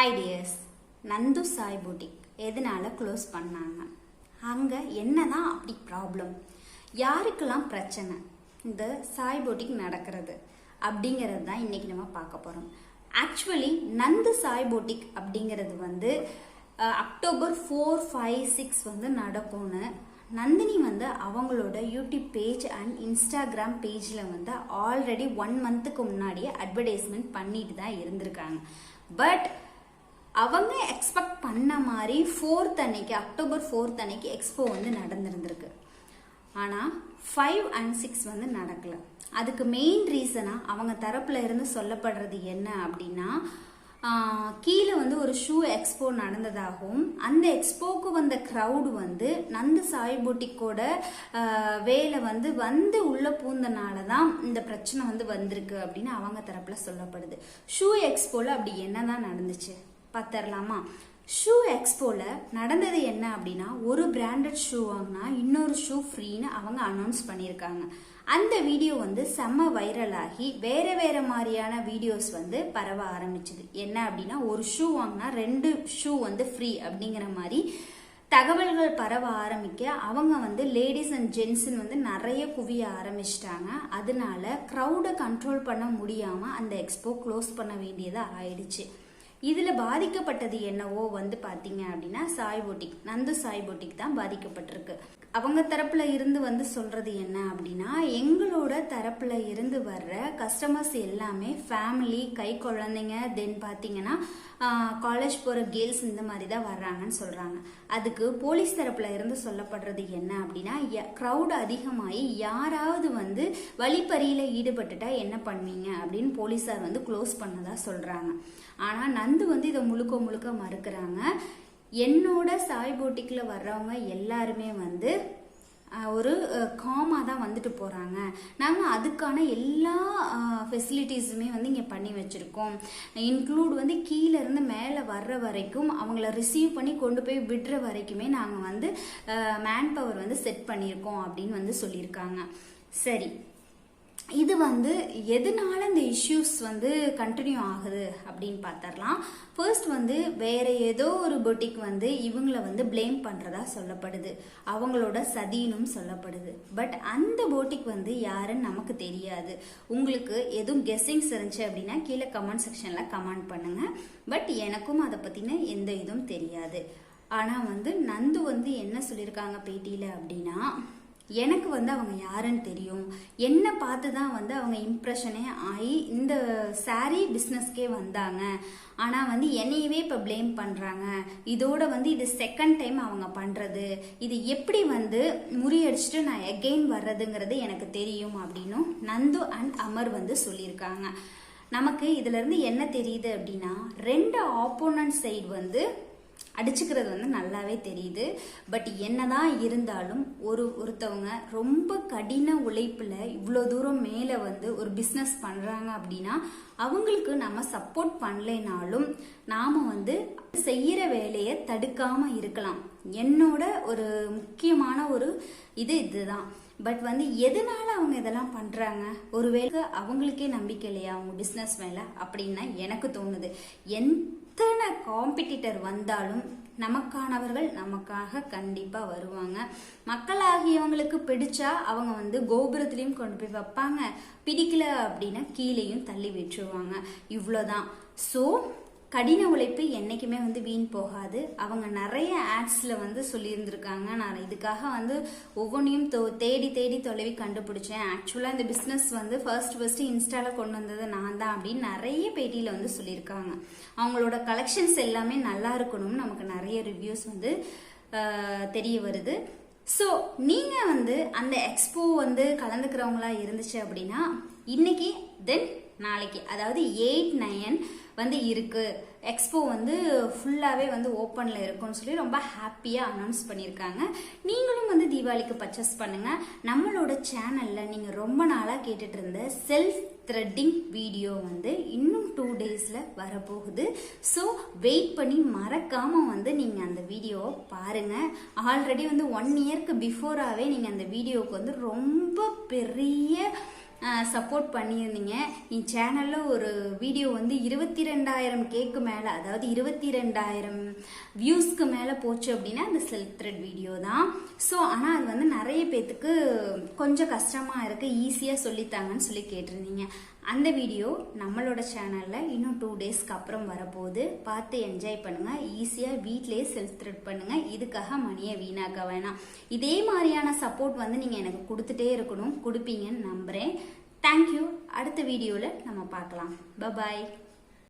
Hi dears Nandu Sai boutique எதனால close பண்ணாங்க? அங்கே என்னதான் அப்படி ப்ராப்ளம் யாருக்கெல்லாம் பிரச்சனை? இந்த சாய் பூட்டிக் நடக்கிறது அப்படிங்கிறது தான் இன்னைக்கு நம்ம பார்க்க போகிறோம் ஆக்சுவலி நந்து சாய் பூட்டிக் அப்படிங்கிறது வந்து அக்டோபர் ஃபோர் ஃபைவ் சிக்ஸ் வந்து நடக்கும்னு நந்தினி வந்து அவங்களோட யூடியூப் பேஜ் அண்ட் இன்ஸ்டாகிராம் பேஜில் வந்து ஆல்ரெடி ஒன் மந்த்துக்கு முன்னாடியே அட்வர்டைஸ்மெண்ட் பண்ணிட்டு தான் இருந்திருக்காங்க. பட் அவங்க எக்ஸ்பெக்ட் பண்ண மாதிரி ஃபோர்த் அன்னைக்கு அக்டோபர் ஃபோர்த் அன்னைக்கு எக்ஸ்போ வந்து நடந்திருந்திருக்கு. ஆனால் ஃபைவ் அண்ட் சிக்ஸ் வந்து நடக்கல. அதுக்கு மெயின் ரீசனாக அவங்க தரப்பில் இருந்து சொல்லப்படுறது என்ன அப்படின்னா கீழே வந்து ஒரு ஷூ எக்ஸ்போ நடந்ததாகவும் அந்த எக்ஸ்போக்கு வந்த க்ரௌடு வந்து நந்து சாய் பூட்டிக்கோட வேலை வந்து வந்து உள்ளே பூந்தனால தான் இந்த பிரச்சனை வந்து வந்திருக்கு அப்படின்னு அவங்க தரப்பில் சொல்லப்படுது. ஷூ எக்ஸ்போவில் அப்படி என்னதான் நடந்துச்சு? பார்த்துடலாமா ஷூ எக்ஸ்போவில் நடந்தது என்ன அப்படின்னா ஒரு பிராண்டட் ஷூ வாங்கினா இன்னொரு ஷூ ஃப்ரீன்னு அவங்க அனௌன்ஸ் பண்ணியிருக்காங்க. அந்த வீடியோ வந்து செம்ம வைரல் ஆகி வேறு வேறு மாதிரியான வீடியோஸ் வந்து பரவ ஆரம்பிச்சது. என்ன அப்படின்னா ஒரு ஷூ வாங்கினா ரெண்டு ஷூ வந்து ஃப்ரீ அப்படிங்கிற மாதிரி தகவல்கள் பரவ ஆரம்பிக்க அவங்க வந்து லேடிஸ் அண்ட் ஜென்ஸ்னு வந்து நிறைய குவிய ஆரம்பிச்சிட்டாங்க. அதனால க்ரௌடை கண்ட்ரோல் பண்ண முடியாமல் அந்த எக்ஸ்போ க்ளோஸ் பண்ண வேண்டியதாக ஆயிடுச்சு. இதுல பாதிக்கப்பட்டது என்னவோ வந்து பாத்தீங்க அப்படின்னா சாய் போட்டிக் நந்து சாய் போட்டிக் தான் பாதிக்கப்பட்டிருக்கு. அவங்க தரப்புல இருந்து வந்து சொல்றது என்ன அப்படின்னா எங்களோட தரப்புல இருந்து வர்ற கஸ்டமர்ஸ் எல்லாமே ஃபேமிலி கை குழந்தைங்க தென் பாத்தீங்கன்னா காலேஜ் போற கேர்ள்ஸ் இந்த மாதிரி தான் வர்றாங்கன்னு சொல்றாங்க. அதுக்கு போலீஸ் தரப்புல இருந்து சொல்லப்படுறது என்ன அப்படின்னா க்ரௌட் அதிகமாகி யாராவது வந்து வழிப்பறியில ஈடுபட்டுட்டா என்ன பண்ணுவீங்க அப்படின்னு போலீஸார் வந்து க்ளோஸ் பண்ணதா சொல்றாங்க. ஆனா நந்து வந்து இதை முழுக்க முழுக்க மறுக்கிறாங்க. என்னோட சாய் போட்டிக்கில் வர்றவங்க எல்லாருமே வந்து ஒரு காமாக தான் வந்துட்டு போகிறாங்க நாங்கள் அதுக்கான எல்லா ஃபெசிலிட்டிஸுமே வந்து இங்கே பண்ணி வச்சுருக்கோம். இன்க்ளூட் வந்து கீழேருந்து மேலே வர்ற வரைக்கும் அவங்கள ரிசீவ் பண்ணி கொண்டு போய் விடுற வரைக்குமே நாங்கள் வந்து மேன் பவர் வந்து செட் பண்ணியிருக்கோம் அப்படின்னு வந்து சொல்லியிருக்காங்க. சரி. இது வந்து எதனால இந்த இஷ்யூஸ் வந்து கண்டினியூ ஆகுது அப்படின்னு பார்த்தரலாம் ஃபர்ஸ்ட் வந்து வேற ஏதோ ஒரு பொட்டிக் வந்து இவங்கள வந்து ப்ளேம் பண்ணுறதா சொல்லப்படுது. அவங்களோட சதினும் சொல்லப்படுது. பட் அந்த போட்டிக் வந்து யாருன்னு நமக்கு தெரியாது. உங்களுக்கு எதுவும் கெஸ்ஸிங்ஸ் இருந்துச்சு அப்படின்னா கீழே கமெண்ட் செக்ஷனில் கமெண்ட் பண்ணுங்கள் பட் எனக்கும் அதை பற்றின எந்த இதுவும் தெரியாது. ஆனால் வந்து நந்து வந்து என்ன சொல்லியிருக்காங்க பேட்டியில் அப்படின்னா எனக்கு வந்து அவங்க யாருன்னு தெரியும். என்னை பார்த்து தான் வந்து அவங்க இம்ப்ரெஷனே ஆகி இந்த சாரீ பிஸ்னஸ்க்கே வந்தாங்க. ஆனால் வந்து என்னையவே இப்போ ப்ளேம் பண்ணுறாங்க இதோட வந்து இது செகண்ட் டைம் அவங்க பண்ணுறது இது எப்படி வந்து முறியடிச்சிட்டு நான் எகெயின் வர்றதுங்கிறது எனக்கு தெரியும் அப்படின்னும் நந்து அண்ட் அமர் வந்து சொல்லியிருக்காங்க. நமக்கு இதுலேருந்து என்ன தெரியுது அப்படின்னா ரெண்டு ஆப்போனன்ட் சைடு வந்து அடிச்சுக்கிறது வந்து நல்லாவே தெரியுது. பட் என்னதான் இருந்தாலும் ஒரு ஒருத்தவங்க ரொம்ப கடின உழைப்பில் இவ்வளோ தூரம் மேலே வந்து ஒரு பிஸ்னஸ் பண்ணுறாங்க அப்படின்னா அவங்களுக்கு நம்ம சப்போர்ட் பண்ணலைனாலும் நாம வந்து செய்கிற வேலையை தடுக்காமல் இருக்கலாம். என்னோட ஒரு முக்கியமான ஒரு இது இதுதான். பட் வந்து எதனால அவங்க இதெல்லாம் பண்ணுறாங்க ஒருவேளை அவங்களுக்கே நம்பிக்கை இல்லையா அவங்க பிஸ்னஸ் மேலே? அப்படின்னா எனக்கு தோணுது. என் எத்தனை காம்படிட்டர் வந்தாலும் நமக்கானவர்கள் நமக்காக கண்டிப்பாக வருவாங்க. மக்களாகியவங்களுக்கு பிடிச்சா அவங்க வந்து கோபுரத்துலேயும் கொண்டு போய் வைப்பாங்க. பிடிக்கல அப்படின்னா கீழேயும் தள்ளி விட்டுருவாங்க. இவ்வளோதான் ஸோ கடின உழைப்பு என்றைக்குமே வந்து வீண் போகாது. அவங்க நிறைய ஆட்ஸில் வந்து சொல்லியிருந்திருக்காங்க. நான் இதுக்காக வந்து ஒவ்வொன்றையும் தோ- தேடி தேடி தொலைவி கண்டுபிடிச்சேன். ஆக்சுவலாக இந்த பிஸ்னஸ் வந்து ஃபர்ஸ்ட் ஃபர்ஸ்ட் இன்ஸ்டால கொண்டு வந்தது நான் தான் அப்படின்னு நிறைய பேட்டியில் வந்து சொல்லியிருக்காங்க. அவங்களோட கலெக்ஷன்ஸ் எல்லாமே நல்லா இருக்கணும்னு நமக்கு நிறைய ரிவ்யூஸ் வந்து தெரிய வருது. ஸோ நீங்கள் வந்து அந்த எக்ஸ்போ வந்து கலந்துக்கிறவங்களா இருந்துச்சு அப்படின்னா இன்னைக்கு தென் நாளைக்கு. அதாவது எயிட் நயன் வந்து இருக்கு. எக்ஸ்போ வந்து ஃபுல்லாகவே வந்து ஓப்பனில் இருக்கும்னு சொல்லி ரொம்ப ஹாப்பியாக அனௌன்ஸ் பண்ணியிருக்காங்க. நீங்களும் வந்து தீபாவளிக்கு பர்ச்சேஸ் பண்ணுங்கள் நம்மளோட சேனலில் நீங்கள் ரொம்ப நாளாக கேட்டுட்டு இருந்த செல்ஃப் த்ரெட்டிங் வீடியோ வந்து இன்னும் டூ டேஸில் வரப்போகுது. ஸோ வெயிட் பண்ணி மறக்காமல் வந்து நீங்கள் அந்த வீடியோவை பாருங்கள் ஆல்ரெடி வந்து ஒன் இயர்க்கு பிஃபோராகவே நீங்கள் அந்த வீடியோவுக்கு வந்து ரொம்ப பெரிய சப்போர்ட் பண்ணியிருந்தீங்க. என் சேனலில் ஒரு வீடியோ வந்து இருபத்தி ரெண்டாயிரம் கேக்கு மேலே அதாவது இருபத்தி ரெண்டாயிரம் வியூஸ்க்கு மேலே போச்சு அப்படின்னா அந்த செல்ஃப் த்ரெட் வீடியோ தான். ஸோ ஆனால் அது வந்து நிறைய பேத்துக்கு கொஞ்சம் கஷ்டமாக இருக்குது ஈஸியாக சொல்லித்தாங்கன்னு சொல்லி கேட்டிருந்தீங்க. அந்த வீடியோ நம்மளோட சேனலில் இன்னும் டூ டேஸ்க்கு அப்புறம் வரப்போகுது. பார்த்து என்ஜாய் பண்ணுங்கள் ஈஸியாக வீட்டிலேயே செல்ஃப் த்ரெட் பண்ணுங்கள் இதுக்காக மணியை வீணாக்க வேணாம். இதே மாதிரியான சப்போர்ட் வந்து நீங்கள் எனக்கு கொடுத்துட்டே இருக்கணும். கொடுப்பீங்கன்னு நம்புகிறேன் தேங்க்யூ அடுத்த வீடியோவில் நம்ம பார்க்கலாம். பபாய்